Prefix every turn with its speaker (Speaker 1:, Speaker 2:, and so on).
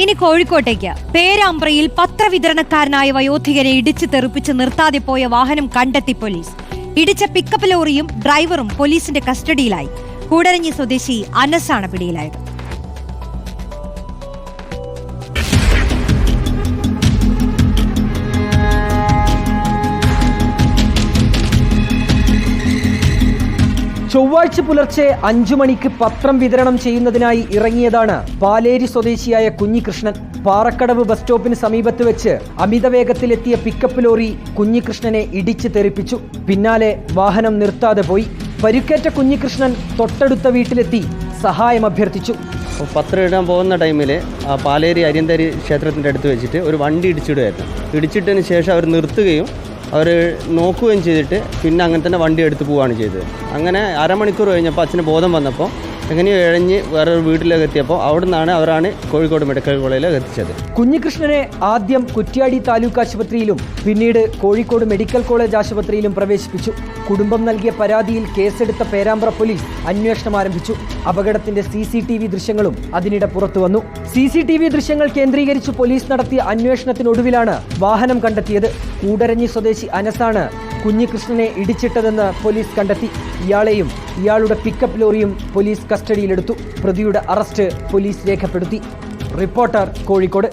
Speaker 1: ഇനി കോഴിക്കോട്ടേക്ക്. പേരാമ്പ്രയിൽ പത്രവിതരണക്കാരനായ വയോധികരെ ഇടിച്ചു തെറിപ്പിച്ച് നിർത്താതെ പോയ വാഹനം കണ്ടെത്തി പോലീസ്. ഇടിച്ച പിക്കപ്പ് ലോറിയും ഡ്രൈവറും പോലീസിന്റെ കസ്റ്റഡിയിലായി. കൂടരഞ്ഞി സ്വദേശി അനസാണ് പിടിയിലായത്.
Speaker 2: ചൊവ്വാഴ്ച പുലർച്ചെ അഞ്ചു മണിക്ക് പത്രം വിതരണം ചെയ്യുന്നതിനായി ഇറങ്ങിയതാണ് പാലേരി സ്വദേശിയായ കുഞ്ഞികൃഷ്ണൻ. പാറക്കടവ് ബസ് സ്റ്റോപ്പിന് സമീപത്ത് വെച്ച് അമിത വേഗത്തിലെത്തിയ പിക്കപ്പ് ലോറി കുഞ്ഞികൃഷ്ണനെ ഇടിച്ച് തെറിപ്പിച്ചു. പിന്നാലെ വാഹനം നിർത്താതെ പോയി. പരിക്കേറ്റ കുഞ്ഞികൃഷ്ണൻ തൊട്ടടുത്ത വീട്ടിലെത്തി സഹായം അഭ്യർത്ഥിച്ചു.
Speaker 3: പത്രം ഇടാൻ പോകുന്ന ടൈമിൽ ആ പാലേരി അരിയന്തരി ക്ഷേത്രത്തിന്റെ അടുത്ത് വെച്ചിട്ട് ഒരു വണ്ടി ഇടിച്ചിടുമായിരുന്നു. ഇടിച്ചിട്ടതിന് ശേഷം അവർ നിർത്തുകയും അവർ നോക്കുകയും ചെയ്തിട്ട് പിന്നെ അങ്ങനെ തന്നെ വണ്ടി എടുത്ത് പോവുകയാണ് ചെയ്തത്. അങ്ങനെ അരമണിക്കൂർ കഴിഞ്ഞപ്പോൾ അച്ഛന് ബോധം വന്നപ്പോൾ എങ്ങനെയോ ഇഴഞ്ഞ് വേറൊരു വീട്ടിലേക്ക് എത്തിയപ്പോൾ അവിടെ നിന്നാണ് അവരാണ് കോഴിക്കോട് മെഡിക്കൽ കോളേജിലേക്ക് എത്തിച്ചത്
Speaker 2: കുഞ്ഞികൃഷ്ണനെ ആദ്യം കുറ്റ്യാടി താലൂക്ക് ആശുപത്രിയിലും പിന്നീട് കോഴിക്കോട് മെഡിക്കൽ കോളേജ് ആശുപത്രിയിലും പ്രവേശിപ്പിച്ചു. കുടുംബം നൽകിയ പരാതിയിൽ കേസെടുത്ത പേരാമ്പ്ര പോലീസ് അന്വേഷണം ആരംഭിച്ചു. അപകടത്തിന്റെ സി സി ടി വി ദൃശ്യങ്ങളും അതിനിടെ പുറത്തു വന്നു. സി സി ടി വി ദൃശ്യങ്ങൾ കേന്ദ്രീകരിച്ച് പോലീസ് നടത്തിയ അന്വേഷണത്തിനൊടുവിലാണ് വാഹനം കണ്ടെത്തിയത്. കൂടരഞ്ഞി സ്വദേശി അനസാണ് കുഞ്ഞികൃഷ്ണനെ ഇടിച്ചിട്ടതെന്ന് പോലീസ് കണ്ടെത്തി. ഇയാളെയും ഇയാളുടെ പിക്കപ്പ് ലോറിയും പോലീസ് കസ്റ്റഡിയിലെടുത്തു. പ്രതിയുടെ അറസ്റ്റ് പോലീസ് രേഖപ്പെടുത്തി. റിപ്പോർട്ടർ കോഴിക്കോട്.